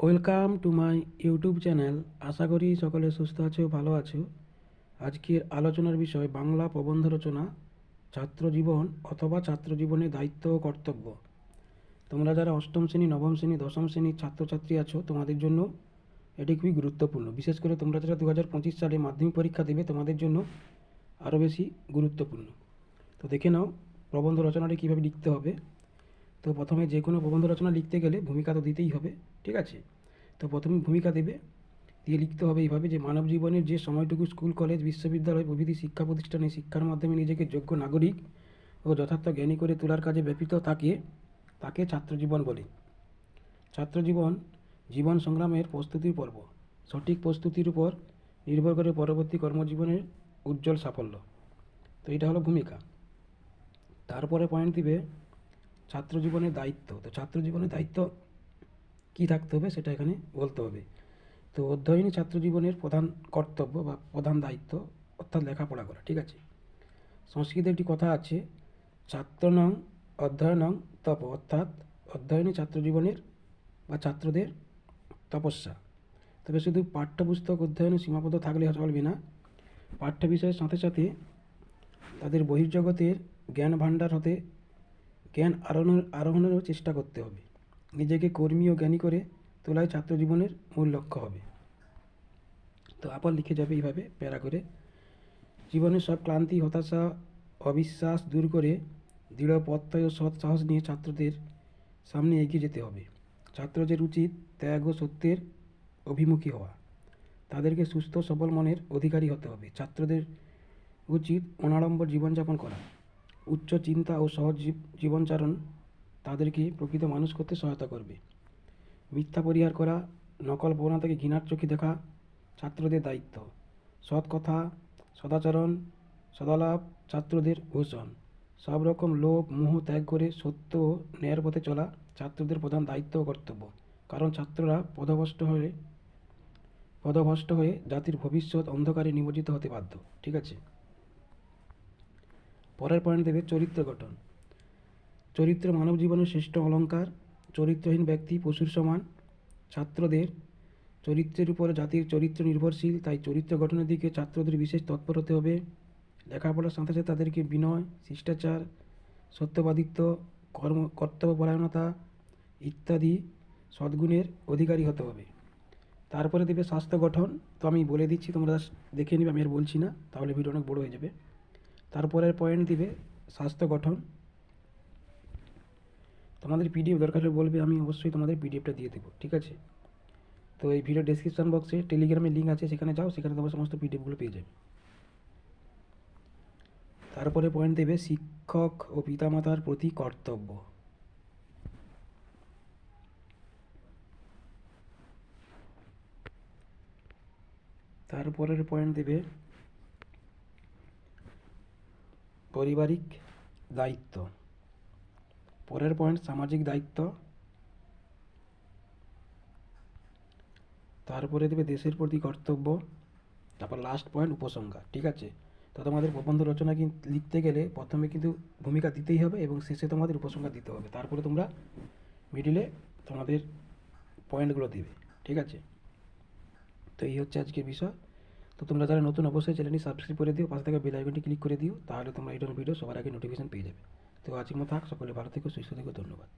Welcome to my YouTube channel আশা করি সকলে সুস্থ আছো, ভালো আছো। আজকের আলোচনার বিষয় বাংলা প্রবন্ধ রচনা, ছাত্র জীবন অথবা ছাত্র জীবনের দায়িত্ব ও কর্তব্য। তোমরা যারা অষ্টম শ্রেণি, নবম শ্রেণি, দশম শ্রেণির ছাত্রছাত্রী আছো, তোমাদের জন্য এটি খুবই গুরুত্বপূর্ণ। বিশেষ করে তোমরা যারা দু হাজার পঁচিশ সালে মাধ্যমিক পরীক্ষা দেবে, তোমাদের জন্য আরও বেশি গুরুত্বপূর্ণ। তো দেখে নাও প্রবন্ধ রচনাটি কীভাবে লিখতে হবে। তো প্রথমে যে কোনো প্রবন্ধ রচনা লিখতে গেলে ভূমিকা তো দিতেই হবে, ঠিক আছে? তো প্রথমে ভূমিকা দেবে, দিয়ে লিখতে হবে এইভাবে যে মানব জীবনের যে সময়টুকু স্কুল, কলেজ, বিশ্ববিদ্যালয় প্রভৃতি শিক্ষা প্রতিষ্ঠানে শিক্ষার মাধ্যমে নিজেকে যোগ্য নাগরিক ও যথার্থ জ্ঞানী করে তোলার কাজে ব্যাপৃত থাকে তাকে ছাত্রজীবন বলে। ছাত্রজীবন জীবন সংগ্রামের প্রস্তুতির পর্ব, সঠিক প্রস্তুতির উপর নির্ভর করে পরবর্তী কর্মজীবনের উজ্জ্বল সাফল্য। তো এটা হলো ভূমিকা। তারপরে পয়েন্ট দিবে ছাত্র জীবনের দায়িত্ব। তো ছাত্র জীবনের দায়িত্ব কী থাকতে হবে সেটা এখানে বলতে হবে। তো অধ্যয়নী ছাত্র জীবনের প্রধান কর্তব্য বা প্রধান দায়িত্ব অর্থাৎ লেখাপড়া করা, ঠিক আছে? সংস্কৃতে একটি কথা আছে, ছাত্র নং অধ্যয়নং তপ, অর্থাৎ অধ্যয়নী ছাত্র জীবনের বা ছাত্রদের তপস্যা। তবে শুধু পাঠ্যপুস্তক অধ্যয়নে সীমাবদ্ধ থাকলে চলবে না। পাঠ্য বিষয়ের সাথে সাথে তাদের বহির্জগতের জ্ঞান ভাণ্ডার হতে জ্ঞান আরোহণ আরোহণেরও চেষ্টা করতে হবে। নিজেকে কর্মী ও জ্ঞানী করে তোলাই ছাত্র জীবনের মূল লক্ষ্য হবে। তো আবার লিখে যাবে এইভাবে, প্যারা করে। জীবনের সব ক্লান্তি, হতাশা, অবিশ্বাস দূর করে দৃঢ় প্রত্যয় ও সৎ সাহস নিয়ে ছাত্রদের সামনে এগিয়ে যেতে হবে। ছাত্রদের উচিত ত্যাগ ও সত্যের অভিমুখী হওয়া, তাদেরকে সুস্থ, সবল মনের অধিকারী হতে হবে। ছাত্রদের উচিত অনাড়ম্বর জীবনযাপন করা। উচ্চ চিন্তা ও সহজ জীবনচারণ তাদেরকে প্রকৃত মানুষ করতে সহায়তা করবে। মিথ্যা পরিহার করা, নকল প্রবণতাকে ঘৃণার চোখে দেখা ছাত্রদের দায়িত্ব। সৎ কথা, সদাচরণ সদালাপ ছাত্রদের ভূষণ। সব রকম লোভ, মোহ ত্যাগ করে সত্য ও ন্যায়ের পথে চলা ছাত্রদের প্রধান দায়িত্ব ও কর্তব্য। কারণ ছাত্ররা পদভষ্ট হয়ে পদভষ্ট হয়ে জাতির ভবিষ্যৎ অন্ধকারে নিমজ্জিত হতে বাধ্য। ঠিক আছে? পরের পয়েন্ট দেবে চরিত্র গঠন। চরিত্র মানব জীবনের শ্রেষ্ঠ অলঙ্কার চরিত্রহীন ব্যক্তি, পশুর সমান, ছাত্রদের। চরিত্রের উপর জাতির চরিত্র নির্ভরশীল, তাই চরিত্র গঠনের দিকে ছাত্রদের বিশেষ তৎপর হতে হবে। লেখাপড়ার সাথে সাথে তাদেরকে বিনয়, শিষ্টাচার, সত্যবাদিত্ব, কর্ম, কর্তব্যপরায়ণতা ইত্যাদি সদ্গুণের অধিকারী হতে হবে। তারপরে দেবে স্বাস্থ্য গঠন। তো আমি বলে দিচ্ছি, তোমরা দেখে নিবে, আমি আর বলছি না, তাহলে ভিডিও অনেক বড় হয়ে যাবে। তারপরের পয়েন্ট দিবে স্বাস্থ্য গঠন। তোমাদের পিডিএফ দরকার হলে বলবে, আমি অবশ্যই তোমাদের পিডিএফটা দিয়ে দেবো, ঠিক আছে? তো এই ভিডিও ডেসক্রিপশন বক্সে টেলিগ্রামের লিঙ্ক আছে, সেখানে যাও, সেখানে তোমার সমস্ত পিডিএফগুলো পেয়ে যাবে। তারপরে পয়েন্ট দেবে, শিক্ষক ও পিতামাতার প্রতি কর্তব্য। তারপরের পয়েন্ট দেবে পারিবারিক দায়িত্ব। পরের পয়েন্ট সামাজিক দায়িত্ব। তারপরে দেবে দেশের প্রতি কর্তব্য। তারপর লাস্ট পয়েন্ট উপসংহার, ঠিক আছে? তো তোমাদের প্রবন্ধ রচনা কিন্তু লিখতে গেলে প্রথমে কিন্তু ভূমিকা দিতেই হবে এবং শেষে তোমাদের উপসংহার দিতে হবে। তারপরে তোমরা মিডিলে তোমাদের পয়েন্টগুলো দিবে, ঠিক আছে? তো এই হচ্ছে আজকের বিষয়। তো তোমরা যারা নতুন অবশ্যই চ্যানেলটি সাবস্ক্রাইব করে দিও, পাশে থাকা বেল আইকনটি ক্লিক করে দিও, তাহলে তোমরা এই ধরনের ভিডিও সবার আগে নোটিফিকেশন পেয়ে যাবে। তো আজকের মতো থাক, সকলে ভালো থেকো, সুস্থ থেকো, ধন্যবাদ।